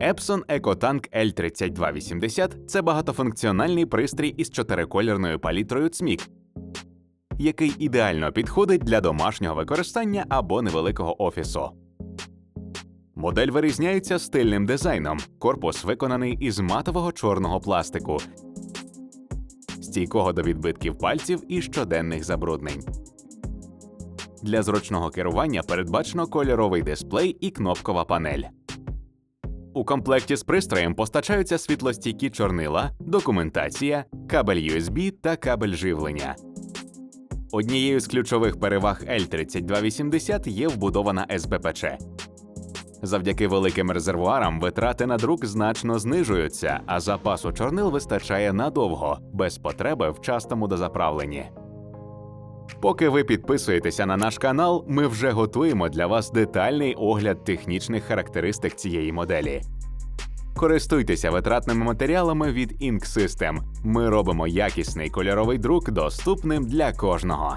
Epson EcoTank L3280 це багатофункціональний пристрій із чотириколірною палітрою CMYK, який ідеально підходить для домашнього використання або невеликого офісу. Модель вирізняється стильним дизайном. Корпус виконаний із матового чорного пластику, стійкого до відбитків пальців і щоденних забруднень. Для зручного керування передбачено кольоровий дисплей і кнопкова панель. У комплекті з пристроєм постачаються світлостійкі чорнила, документація, кабель USB та кабель живлення. Однією з ключових переваг L3280 є вбудована СБПЧ. Завдяки великим резервуарам витрати на друк значно знижуються, а запасу чорнил вистачає надовго, без потреби в частому дозаправленні. Поки ви підписуєтеся на наш канал, ми вже готуємо для вас детальний огляд технічних характеристик цієї моделі. Користуйтеся витратними матеріалами від Ink. Ми робимо якісний кольоровий друк доступним для кожного.